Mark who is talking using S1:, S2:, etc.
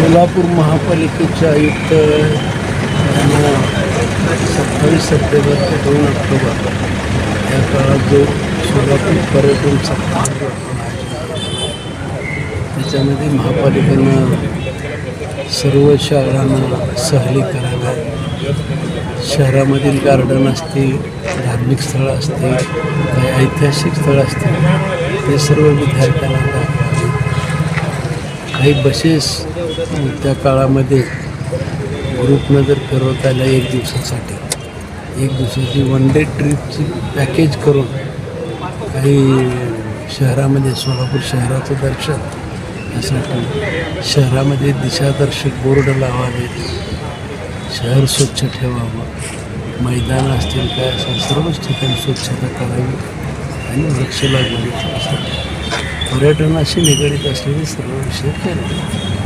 S1: सोलापूर महापालिकेचे आयुक्त यांना सत्तावीस सप्टेंबर ते दोन ऑक्टोबर या काळात जो सोलापूर पर्यटन सप्ताह त्याच्यामध्ये महापालिकेनं सर्व शहरांना सहली कराव्या शहरामधील गार्डन असतील धार्मिक स्थळं असतील काही ऐतिहासिक स्थळं असतील ते सर्व विद्यार्थ्यांना काही बसेस त्या काळामध्ये ग्रुपनं जर फिरवता आल्या एक दिवसासाठी एक दिवसाची वन डे ट्रिपची पॅकेज करून काही शहरामध्ये सोलापूर शहराचं दर्शन यासाठी शहरामध्ये दिशादर्शक बोर्ड लावावेत शहर स्वच्छ ठेवावं मैदान असतील काय असेल सर्वच ठिकाणी स्वच्छता करावी आणि वृक्ष लागवडीसाठी पर्यटनाशी निगडीत असलेले सर्व विषय केले